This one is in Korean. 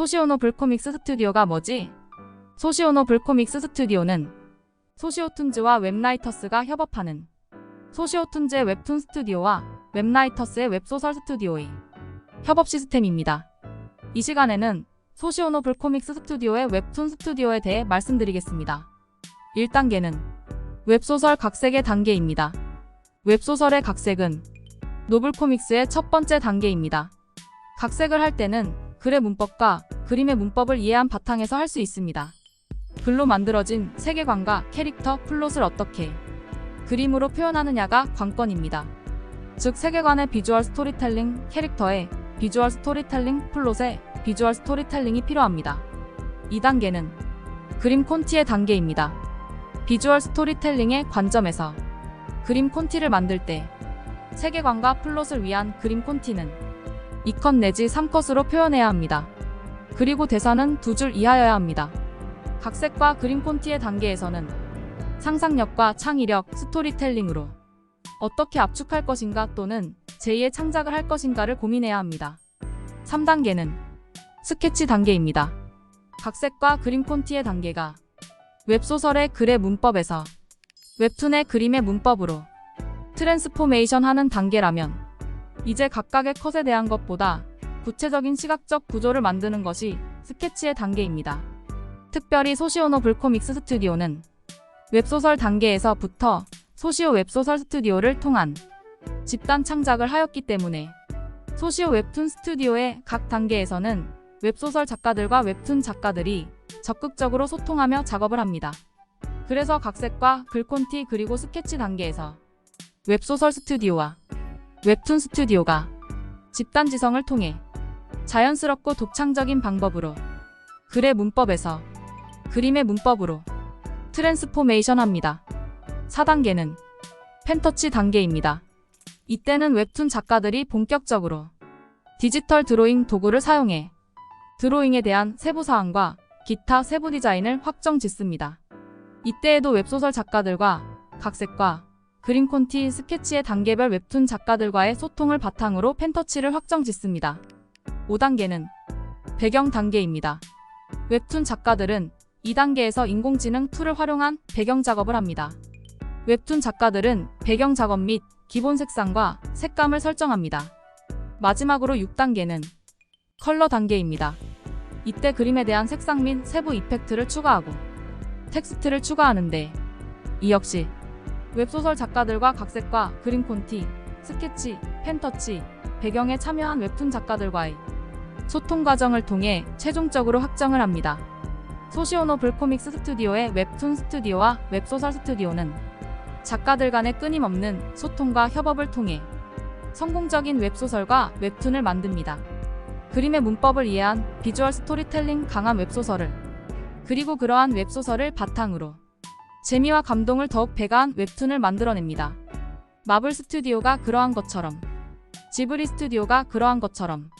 소시오노 불코믹스 스튜디오가 뭐지? 소시오노 불코믹스 스튜디오는 소시오툰즈와 웹라이터스가 협업하는 소시오툰즈의 웹툰 스튜디오와 웹라이터스의 웹소설 스튜디오의 협업 시스템입니다. 이 시간에는 소시오노 불코믹스 스튜디오의 웹툰 스튜디오에 대해 말씀드리겠습니다. 1단계는 웹소설 각색의 단계입니다. 웹소설의 각색은 노블코믹스의 첫 번째 단계입니다. 각색을 할 때는 글의 문법과 그림의 문법을 이해한 바탕에서 할 수 있습니다. 글로 만들어진 세계관과 캐릭터, 플롯을 어떻게 그림으로 표현하느냐가 관건입니다. 즉 세계관의 비주얼 스토리텔링, 캐릭터의 비주얼 스토리텔링, 플롯의 비주얼 스토리텔링이 필요합니다. 2단계는 그림 콘티의 단계입니다. 비주얼 스토리텔링의 관점에서 그림 콘티를 만들 때 세계관과 플롯을 위한 그림 콘티는 2컷 내지 3컷으로 표현해야 합니다. 그리고 대사는 두 줄 이하여야 합니다. 각색과 그림 콘티의 단계에서는 상상력과 창의력, 스토리텔링으로 어떻게 압축할 것인가 또는 제2의 창작을 할 것인가를 고민해야 합니다. 3단계는 스케치 단계입니다. 각색과 그림 콘티의 단계가 웹소설의 글의 문법에서 웹툰의 그림의 문법으로 트랜스포메이션 하는 단계라면 이제 각각의 컷에 대한 것보다 구체적인 시각적 구조를 만드는 것이 스케치의 단계입니다. 특별히 소시오노 불코믹스 스튜디오는 웹소설 단계에서부터 소시오 웹소설 스튜디오를 통한 집단 창작을 하였기 때문에 소시오 웹툰 스튜디오의 각 단계에서는 웹소설 작가들과 웹툰 작가들이 적극적으로 소통하며 작업을 합니다. 그래서 각색과 글콘티 그리고 스케치 단계에서 웹소설 스튜디오와 웹툰 스튜디오가 집단 지성을 통해 자연스럽고 독창적인 방법으로 글의 문법에서 그림의 문법으로 트랜스포메이션 합니다. 4단계는 펜터치 단계입니다. 이때는 웹툰 작가들이 본격적으로 디지털 드로잉 도구를 사용해 드로잉에 대한 세부 사항과 기타 세부 디자인을 확정 짓습니다. 이때에도 웹소설 작가들과 각색과 그림 콘티 스케치의 단계별 웹툰 작가들과의 소통을 바탕으로 펜터치를 확정 짓습니다. 5단계는 배경 단계입니다. 웹툰 작가들은 2단계에서 인공지능 툴을 활용한 배경 작업을 합니다. 웹툰 작가들은 배경 작업 및 기본 색상과 색감을 설정합니다. 마지막으로 6단계는 컬러 단계입니다. 이때 그림에 대한 색상 및 세부 이펙트를 추가하고 텍스트를 추가하는데 이 역시 웹소설 작가들과 각색과 그림 콘티, 스케치, 펜터치, 배경에 참여한 웹툰 작가들과의 소통 과정을 통해 최종적으로 확정을 합니다. 소시오노 불코믹스 스튜디오의 웹툰 스튜디오와 웹소설 스튜디오는 작가들 간의 끊임없는 소통과 협업을 통해 성공적인 웹소설과 웹툰을 만듭니다. 그림의 문법을 이해한 비주얼 스토리텔링 강한 웹소설을 그리고 그러한 웹소설을 바탕으로 재미와 감동을 더욱 배가한 웹툰을 만들어냅니다. 마블 스튜디오가 그러한 것처럼 지브리 스튜디오가 그러한 것처럼